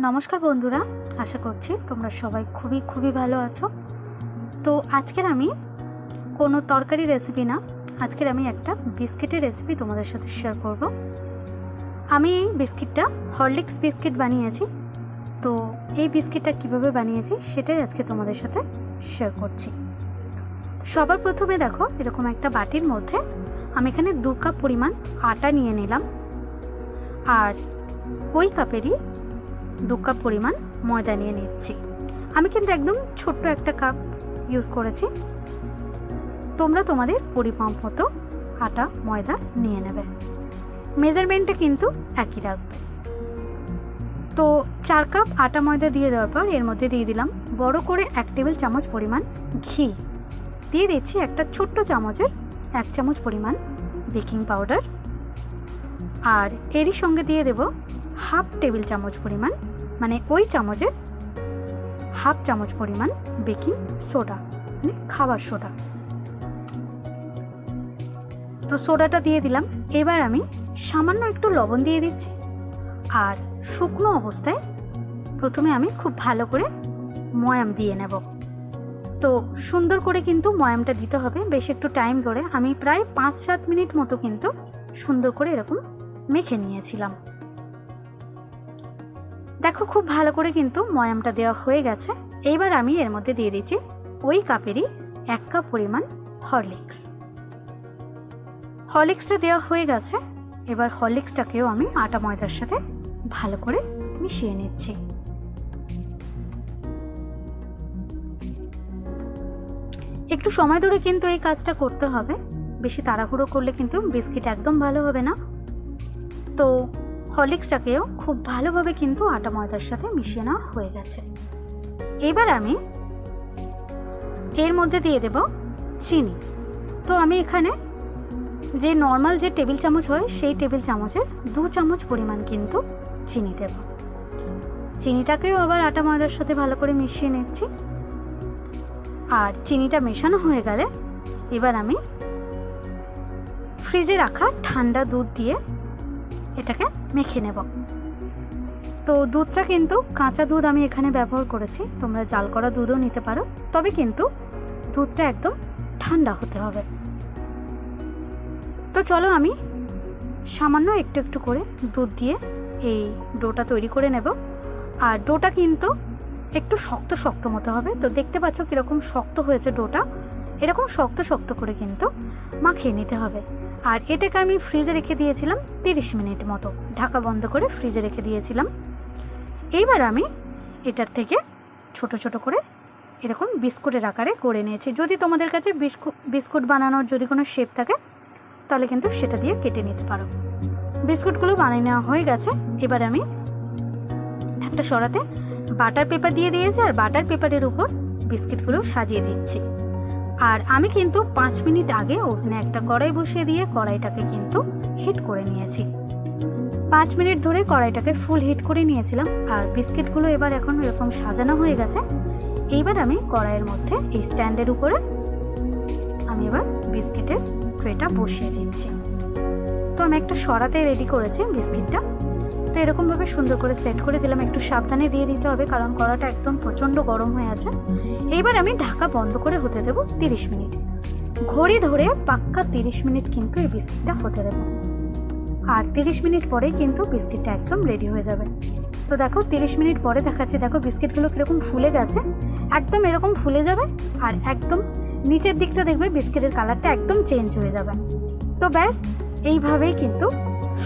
নমস্কার বন্ধুরা, আশা করছি তোমরা সবাই খুবই খুবই ভালো আছো। তো আজকের আমি কোনো তরকারি রেসিপি না, আজকের আমি একটা বিস্কিটের রেসিপি তোমাদের সাথে শেয়ার করব। আমি এই বিস্কিটটা হরলিক্স বিস্কিট বানিয়েছি, তো এই বিস্কিটটা কীভাবে বানিয়েছি সেটাই আজকে তোমাদের সাথে শেয়ার করছি। সবার প্রথমে দেখো, এরকম একটা বাটির মধ্যে আমি এখানে দু কাপ পরিমাণ আটা নিয়ে নিলাম, আর ওই কাপেরই দু কাপ পরিমাণ ময়দা নিয়ে নিচ্ছি। আমি কিন্তু একদম ছোট্ট একটা কাপ ইউজ করেছি। তোমরা তোমাদের পরিমাপ মতো আটা, ময়দা নিয়ে নেবে। মেজারমেন্টটা কিন্তু একই রাখবে তো চার কাপ আটা, ময়দা দিয়ে দেওয়ার পর এর মধ্যে দিয়ে দিলাম বড় করে এক টেবিল চামচ পরিমাণ ঘি। দিয়ে দিচ্ছি একটা ছোট্ট চামচের এক চামচ পরিমাণ বেকিং পাউডার। আর এরই সঙ্গে দিয়ে দেব হাফ টেবিল চামচ পরিমাণ মানে ওই চামচের হাফ চামচ পরিমাণ বেকিং সোডা মানে খাবার সোডা। তো সোডাটা দিয়ে দিলাম। এবার আমি সামান্য একটু লবণ দিয়ে দিচ্ছি। আর শুকনো অবস্থায় প্রথমে আমি খুব ভালো করে ময়াম দিয়ে নেব। তো সুন্দর করে কিন্তু ময়ামটা দিতে হবে। বেশ একটু টাইম ধরে আমি প্রায় পাঁচ সাত মিনিট মতো কিন্তু সুন্দর করে এরকম মেখে নিয়েছিলাম। দেখো, খুব ভালো করে কিন্তু ময়ামটা দেওয়া হয়ে গেছে। এইবার আমি এর মধ্যে দিয়ে দিচ্ছি ওই কাপেরই এক কাপ পরিমাণ হরলিক্স। হরলিক্সটা দেওয়া হয়ে গেছে। এবার হরলিক্সটাকেও আমি আটা ময়দার সাথে ভালো করে মিশিয়ে নিচ্ছি। একটু সময় ধরে কিন্তু এই কাজটা করতে হবে। বেশি তাড়াহুড়ো করলে কিন্তু বিস্কিট একদম ভালো হবে না। তো হরলিক্সটাকেও খুব ভালোভাবে কিন্তু আটা ময়দার সাথে মিশিয়ে নেওয়া হয়ে গেছে। এবার আমি এর মধ্যে দিয়ে দেব চিনি। তো আমি এখানে যে নর্মাল যে টেবিল চামচ হয়, সেই টেবিল চামচের দু চামচ পরিমাণ কিন্তু চিনি দেব। চিনিটাকেও আবার আটা ময়দার সাথে ভালো করে মিশিয়ে নিচ্ছি। আর চিনিটা মেশানো হয়ে গেলে এবার আমি ফ্রিজে রাখা ঠান্ডা দুধ দিয়ে এটাকে মেখে নেব। তো দুধটা কিন্তু কাঁচা দুধ আমি এখানে ব্যবহার করেছি। তোমরা জাল করা দুধও নিতে পারো। তবে কিন্তু দুধটা একদম ঠান্ডা হতে হবে। তো চলো আমি সামান্য একটু একটু করে দুধ দিয়ে এই ডোটা তৈরি করে নেব। আর ডোটা কিন্তু একটু শক্ত শক্ত মতো হবে। তো দেখতে পাচ্ছ কীরকম শক্ত হয়েছে ডোটা। এরকম শক্ত শক্ত করে কিন্তু মাখিয়ে নিতে হবে। আর এটাকে আমি ফ্রিজে রেখে দিয়েছিলাম তিরিশ মিনিট মতো। ঢাকা বন্ধ করে ফ্রিজে রেখে দিয়েছিলাম। এইবার আমি এটার থেকে ছোট ছোট করে এরকম বিস্কুটের আকারে করে নিয়েছি। যদি তোমাদের কাছে বিস্কুট বিস্কুট বানানোর যদি কোনো শেপ থাকে, তাহলে কিন্তু সেটা দিয়ে কেটে নিতে পারো। বিস্কুটগুলো বানিয়ে নেওয়া হয়ে গেছে। এবার আমি একটা সরাতে বাটার পেপার দিয়ে দিয়েছি আর বাটার পেপারের উপর বিস্কিটগুলো সাজিয়ে দিচ্ছি। আর আমি কিন্তু পাঁচ মিনিট আগে ওখানে একটা কড়াই বসিয়ে দিয়ে কড়াইটাকে কিন্তু হিট করে নিয়েছি। পাঁচ মিনিট ধরে কড়াইটাকে ফুল হিট করে নিয়েছিলাম আর বিস্কিটগুলো এবার এখন এরকম সাজানো হয়ে গেছে। এইবার আমি কড়াইয়ের মধ্যে এই স্ট্যান্ডের উপরে আমি এবার বিস্কিটের ট্রেটা বসিয়ে দিচ্ছি। তো আমি একটা সরাতে রেডি করেছি বিস্কিটটা। এরকমভাবে সুন্দর করে সেট করে দিলাম। একটু সাবধানে দিয়ে দিতে হবে, কারণ কড়াটা একদম প্রচণ্ড গরম হয়ে আছে। এইবার আমি ঢাকা বন্ধ করে হতে দেবো তিরিশ মিনিট। ঘড়ি ধরে পাক্কা তিরিশ মিনিট কিন্তু এই বিস্কিটটা হতে দেবো। আর তিরিশ মিনিট পরেই কিন্তু বিস্কিটটা একদম রেডি হয়ে যাবে। তো দেখো, তিরিশ মিনিট পরে দেখাচ্ছি, দেখো বিস্কিটগুলো কীরকম ফুলে গেছে। একদম এরকম ফুলে যাবে আর একদম নিচের দিকটা দেখবে বিস্কিটের কালারটা একদম চেঞ্জ হয়ে যাবে। তো ব্যাস, এইভাবেই কিন্তু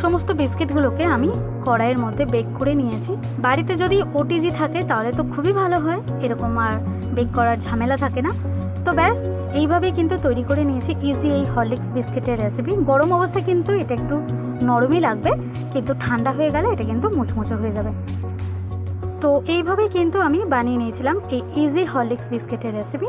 সমস্ত বিস্কিটগুলোকে আমি কড়াইয়ের মধ্যে বেক করে নিয়েছি। বাড়িতে যদি ওটিজি থাকে তাহলে তো খুবই ভালো হয়, এরকম আর বেক করার ঝামেলা থাকে না। তো ব্যাস, এইভাবেই কিন্তু তৈরি করে নিয়েছি ইজি এই হরলিক্স বিস্কিটের রেসিপি গরম অবস্থায় কিন্তু এটা একটু নরমই লাগবে, কিন্তু ঠান্ডা হয়ে গেলে এটা কিন্তু মুচমুচে হয়ে যাবে। তো এইভাবেই কিন্তু আমি বানিয়ে নিয়েছিলাম এই ইজি হরলিক্স বিস্কিটের রেসিপি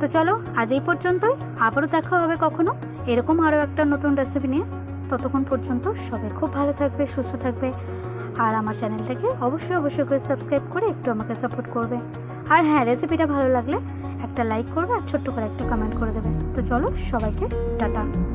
তো চলো আজ এই পর্যন্তই, আবারও দেখা হবে কখনো, এরকম আরও একটা নতুন রেসিপি নিয়ে। ততক্ষণ পর্যন্ত সবাই খুব ভালো থাকবে, সুস্থ থাকবে। আর আমার চ্যানেলটাকে অবশ্যই অবশ্যই করে সাবস্ক্রাইব করে একটু আমাকে সাপোর্ট করবে। আর হ্যাঁ রেসিপিটা ভালো লাগলে একটা লাইক করবে আর ছোট্ট করে একটা কমেন্ট করে দেবে। তো চলো, সবাইকে টাটা।